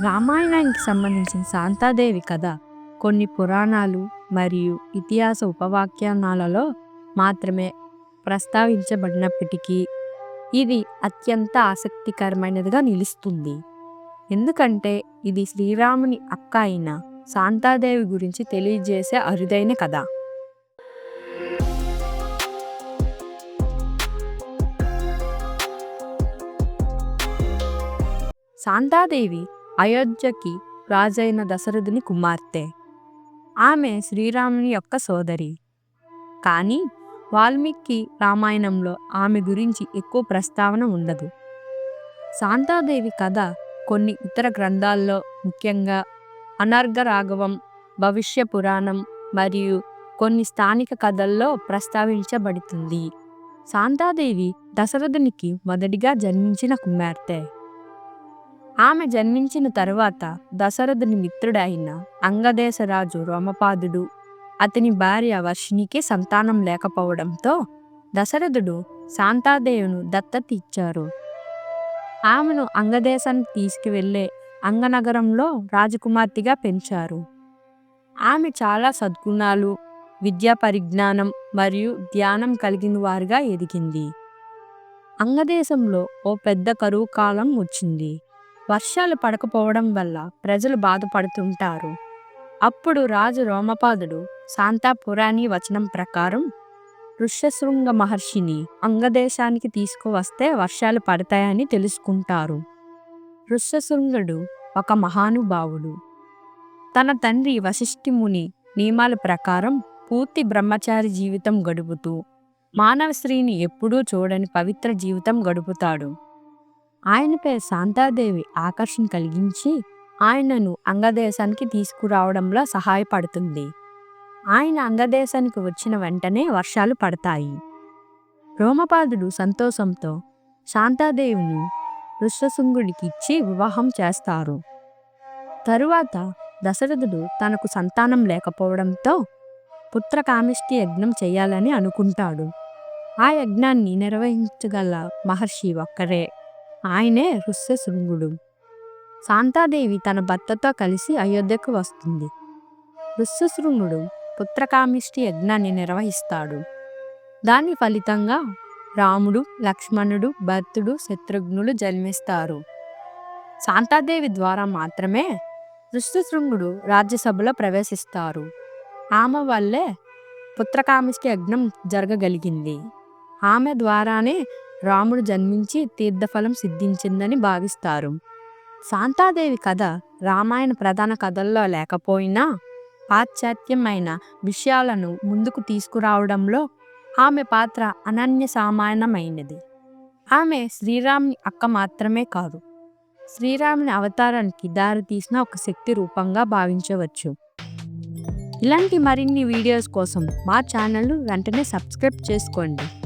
రామాయణానికి సంబంధించిన శాంతాదేవి కథ కొన్ని పురాణాలు మరియు ఇతిహాస ఉపవాఖ్యానాలలో మాత్రమే ప్రస్తావించబడినప్పటికీ ఇది అత్యంత ఆసక్తికరమైనదిగా నిలుస్తుంది. ఎందుకంటే ఇది శ్రీరాముని అక్క అయిన శాంతాదేవి గురించి తెలియజేసే అరుదైన కథ. శాంతాదేవి అయోధ్యకి రాజైన దశరథుని కుమార్తె. ఆమె శ్రీరాముని యొక్క సోదరి. కానీ వాల్మీకి రామాయణంలో ఆమె గురించి ఎక్కువ ప్రస్తావన ఉండదు. శాంతాదేవి కథ కొన్ని ఇతర గ్రంథాల్లో ముఖ్యంగా అనర్ఘ రాఘవం భవిష్య పురాణం మరియు కొన్ని స్థానిక కథల్లో ప్రస్తావించబడుతుంది. శాంతాదేవి దశరథునికి మొదటిగా జన్మించిన కుమార్తె. ఆమె జన్మించిన తరువాత దశరథుని మిత్రుడైన అంగదేశరాజు రోమపాదుడు అతని భార్య వర్షినికి సంతానం లేకపోవడంతో దశరథుడు శాంతాదేవిను దత్తత ఇచ్చారు ఆమెను అంగదేశాన్ని తీసుకువెళ్ళే అంగనగరంలో రాజకుమార్తెగా పెంచారు. ఆమె చాలా సద్గుణాలు విద్యా పరిజ్ఞానం మరియు ధ్యానం కలిగిన వారుగా ఎదిగింది. అంగదేశంలో ఓ పెద్ద కరువు కాలం వచ్చింది. వర్షాలు పడకపోవడం వల్ల ప్రజలు బాధపడుతుంటారు. అప్పుడు రాజు రోమపాదుడు శాంతాపురాణి వచనం ప్రకారం ఋష్యశృంగ మహర్షిని అంగదేశానికి తీసుకువస్తే వర్షాలు పడతాయని తెలుసుకుంటారు. ఋష్యశృంగుడు ఒక మహానుభావుడు. తన తండ్రి వశిష్ఠిముని నియమాల ప్రకారం పూర్తి బ్రహ్మచారి జీవితం గడుపుతూ మానవ స్త్రీని ఎప్పుడూ చూడని పవిత్ర జీవితం గడుపుతాడు. ఆయనపై శాంతాదేవి ఆకర్షణ కలిగించి ఆయనను అంగదేశానికి తీసుకురావడంలో సహాయపడుతుంది. ఆయన అంగదేశానికి వచ్చిన వెంటనే వర్షాలు పడతాయి. రోమపాదుడు సంతోషంతో శాంతాదేవిని ఋష్యశృంగుడికి ఇచ్చి వివాహం చేస్తారు. తరువాత దశరథుడు తనకు సంతానం లేకపోవడంతో పుత్రకామిష్టి యజ్ఞం చేయాలని అనుకుంటాడు. ఆ యజ్ఞాన్ని నిర్వహించగల మహర్షి ఒక్కరే ఆయనే ఋష్యశృంగుడు శాంతాదేవి తన భర్తతో కలిసి అయోధ్యకు వస్తుంది. ఋష్యశృంగుడు పుత్రకామిష్టి యజ్ఞాన్ని నిర్వహిస్తాడు. దాని ఫలితంగా రాముడు లక్ష్మణుడు భర్తుడు శత్రుఘ్నులు జన్మిస్తారు. శాంతాదేవి ద్వారా మాత్రమే ఋష్యశృంగుడు రాజ్యసభలో ప్రవేశిస్తారు. ఆమె వల్లే పుత్రకామిష్టి యజ్ఞం జరగగలిగింది. ఆమె ద్వారానే రాముడు జన్మించి తీర్థఫలం సిద్ధించిందని భావిస్తారు. శాంతాదేవి కథ రామాయణ ప్రధాన కథల్లో లేకపోయినా పాశ్చాత్యమైన విషయాలను ముందుకు తీసుకురావడంలో ఆమె పాత్ర అనన్య సామాన్యమైనది. ఆమె శ్రీరాముని అక్క మాత్రమే కాదు శ్రీరాముని అవతారానికి దారితీసిన ఒక శక్తి రూపంగా భావించవచ్చు. ఇలాంటి మరిన్ని వీడియోస్ కోసం మా ఛానల్ను వెంటనే సబ్స్క్రైబ్ చేసుకోండి.